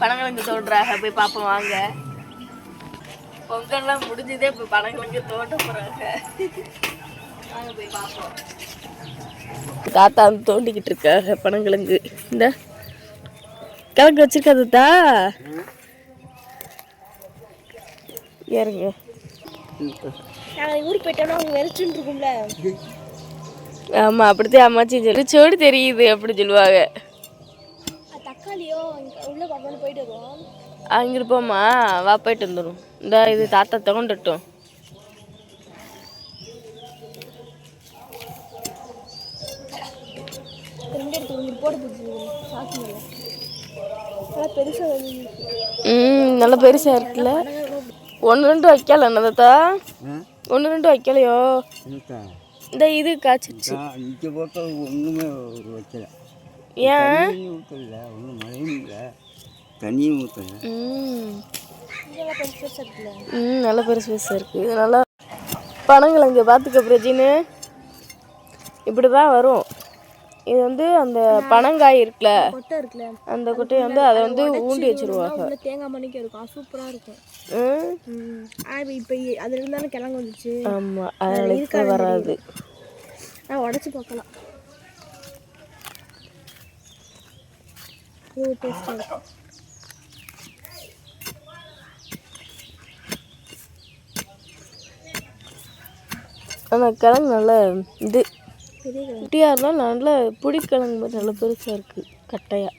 பனங்கிழங்கு தோன்றாங்க போய் பார்ப்போம் வாங்க. பொங்கல்லாம் முடிஞ்சதே இப்போ பனங்கிழங்கு தோண்ட போறாங்க. வாங்க போய் பார்ப்போம். தாத்தா வந்து தோண்டிக்கிட்டு இருக்காங்க பனங்கிழங்கு இந்த கிழங்கு வச்சிருக்காதுதா ஏறுங்க நாங்கள் ஊருக்கு போயிட்டோம்னா அவங்க வெறிச்சுன்னு இருக்கும்ல. ஆமா அப்படித்தான் அம்மாச்சி சொல்லி சோடு தெரியுது அப்படி சொல்லுவாங்க. அது தக்காளியோ இங்க உள்ள பார்க்கணும் போயிட்டு வருவோம். அங்க இருப்போமா வா போயிட்டு வந்துடும் இந்த இது தாத்தா தோண்டட்டும் ரெண்டு எடுத்து நல்லா. பெருசாக ம் நல்ல இருக்குல்ல. ஒன்று ரெண்டு வைக்கல என்ன தாத்தா? ஒன்று ரெண்டு வைக்கலையோ? இந்த இது இங்கே போட்ட ஒன்றுமே வைக்கல. ஏன் ஊற்றல ஒன்றும் மழையும் இல்லை தண்ணியும் ஊற்றல ம் நல்ல பெருசு பெருசாக இருக்குது இது நல்லா பனங்கிழங்கு பார்த்துக்க பிரஜின்னு. இப்படி தான் வரும். இது வந்து அந்த பனங்காய் இருக்குல்ல. கொட்டை இருக்குல்ல. அந்த கொட்டையை வந்து அதை வந்து ஊண்டி வச்சிருவாங்க. தேங்காய் மணிக்கு இருக்கும். சூப்பராக இருக்கும். இப்போ அதில் இருந்தாலும் கிழங்கு வந்துச்சு. ஆமாம் அதனால இப்போ வராது. நான் உடச்சி பார்க்கலாம். ஓ டேஸ்ட்டாக இருக்கும் ஆனால் கிழங்கு நல்ல இது குட்டியாக இருந்தாலும் நல்ல புடிக்கிழங்கு மாதிரி நல்ல பெருசாக இருக்குது கட்டையாக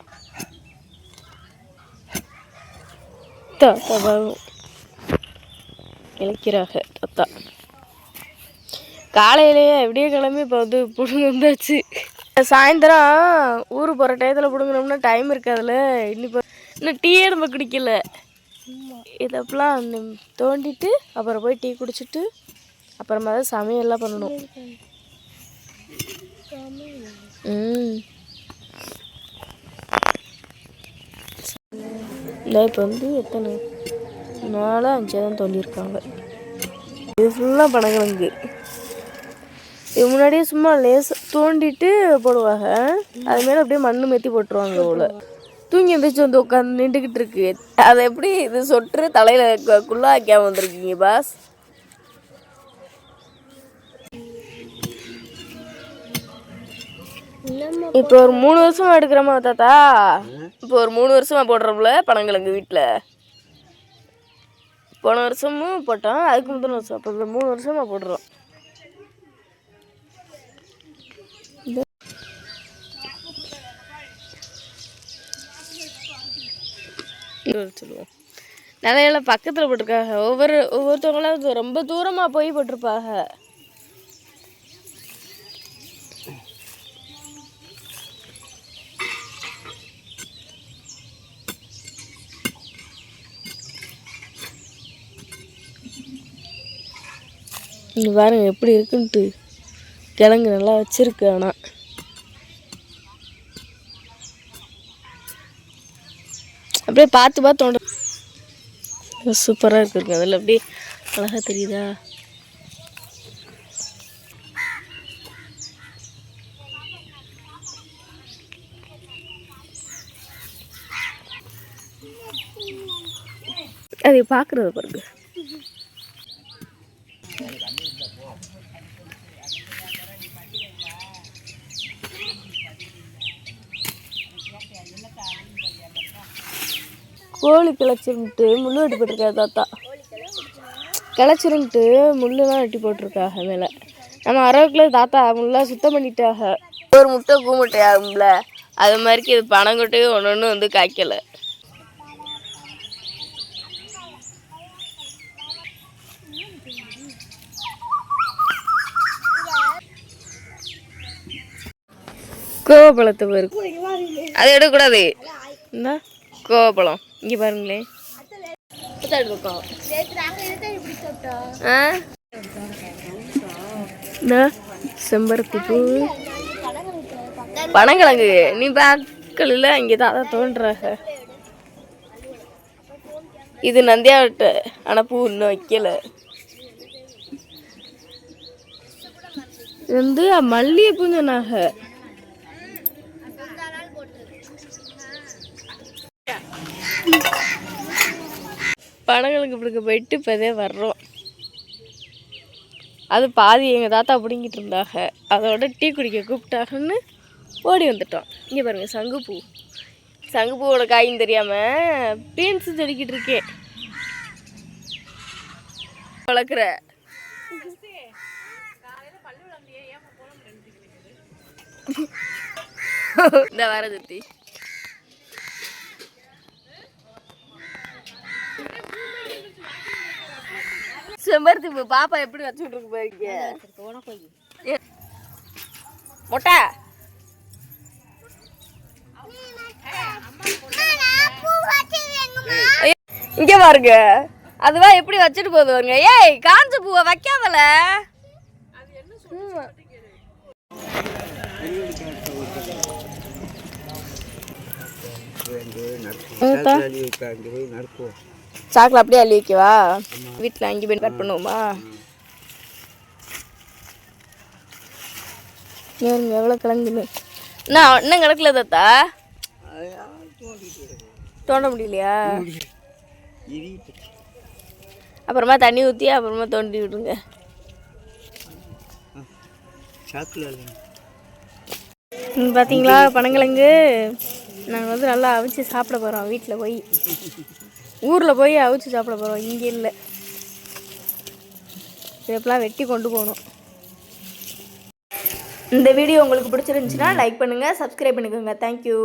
தாத்தா வரும் இழைக்கிறாக தாத்தா காலையிலேயே எப்படியே கிளம்பி இப்போ வந்து பிடுங்க வந்தாச்சு. சாயந்தரம் ஊருக்கு போகிற டயத்தில் பிடுங்கினோம்னா டைம் இருக்காதுல்ல இன்னிப்போ இன்னும் டீயே நம்ம குடிக்கல. இதப்பெல்லாம் தோண்டிட்டு அப்புறம் போய் டீ குடிச்சிட்டு அப்புறமா தான் சமையல்லாம் பண்ணணும். ம். இப்போ வந்து எத்தனை? நாலு அஞ்சு தான் தோண்டியிருக்காங்க. இது ஃபுல்லாக பனங்கிழங்கு. இது முன்னாடியே சும்மா லேசாக தோண்டிட்டு போடுவாங்க. அது மேலே அப்படியே மண்ணு மெத்தி போட்டுருவாங்க போல. தூங்கி எந்திரிச்சு வந்து உட்காந்து நின்றுக்கிட்டு இருக்கு. அதை எப்படி இது சொட்டு தலையில் குள்ளாக்காம வந்திருக்கீங்க பாஸ்? இப்போ ஒரு மூணு வருஷமா எடுக்கிறோமா தாத்தா? இப்போ ஒரு மூணு வருஷமா போடுறோம்ல பனங்கிழங்கு வீட்டில் போன வருஷமும் போட்டோம் அதுக்கு முந்தின வருஷம். அப்போ மூணு வருஷமா போடுறோம். சொல்லுவோம் நிறைய பக்கத்தில் போட்டிருக்காங்க. ஒவ்வொரு ஒவ்வொருத்தவங்களும் ரொம்ப தூரமாக போய் போட்டிருப்பாங்க. இங்க பாருங்க எப்படி இருக்குன்ட்டு. கிழங்கு நல்லா வச்சுருக்கு ஆனால் அப்படியே பார்த்து பார்த்து தோண்ட சூப்பராக இருக்குங்க அதில் அப்படியே அழகாக தெரியுதா? அதை பார்க்குறது பாருங்க. கோழி கிளச்சிருந்துட்டு முள்ளு வெட்டி போட்டிருக்காரு தாத்தா. கிளச்சிருந்துட்டு முள்ளுலாம் வெட்டி போட்டிருக்காங்க மேலே. நம்ம அரவுக்குள்ள தாத்தா முள்ளா சுத்தம் பண்ணிட்டாங்க ஒரு முட்டை கூமுட்டை ஆகும்ல அது மாதிரிக்கு இது பனங்கொட்டையும் ஒன்று ஒன்று வந்து காய்க்கலை. கோவப்பழத்தை பாருக்கு அதை எடுக்கக்கூடாது. என்ன? கோவப்பழம். இங்கே பாருங்களேன் ஆ? செம்பருத்தி பூ பனங்கிழங்கு. நீ பார்க்கல இங்கே தான் தோன்றாக இது நந்தியாவட்ட ஆனால் பூ இன்னும் வைக்கல. இது வந்து மல்லிகைப்பூன்னு சொன்னாங்க. பனங்களுக்கு பிடிக்க போயிட்டு இப்போதே வர்றோம். அது பாதி எங்கள் தாத்தா பிடுங்கிட்டு இருந்தாங்க. அதோட டீ குடிக்க கூப்பிட்டாங்கன்னு ஓடி வந்துட்டோம். இங்கே பாருங்க சங்குப்பூ. சங்குப்பூவோட காயும் தெரியாமல் பீன்ஸு செடிக்கிட்டு இருக்கேன் வளர்க்குற. இந்த வர செம்பருத்தி பூ பாப்பா எப்படி வச்சுட்டு இருக்கு? பாருங்க மொட்டை. இங்க பாருங்க. அதுவா எப்படி வச்சுட்டு போகுது பாருங்க. ஏய் காஞ்ச பூவை வைக்காதல. நடக்கும் சாக்கில் அப்படியே அள்ளி வைக்கவா வீட்டில் அங்கே போய் கட் பண்ணுவோமா? நீங்கள் எவ்வளோ கிளங்குன்னு. நான் இன்னும் கிடக்கல தாத்தா? தோண்ட முடியலையா? அப்புறமா தண்ணி ஊற்றி அப்புறமா தோண்டி விடுங்க. பார்த்தீங்களா பனங்கிழங்கு? நாங்கள் வந்து நல்லா அவிச்சு சாப்பிட போகிறோம் வீட்டில் போய். ஊரில் போய் அவிச்சு சாப்பிட போகிறோம் இங்கே இல்லை. இதெல்லாம் வெட்டி கொண்டு போகணும். இந்த வீடியோ உங்களுக்கு பிடிச்சிருந்துச்சுன்னா லைக் பண்ணுங்கள் சப்ஸ்கிரைப் பண்ணிக்கோங்க. தேங்க்யூ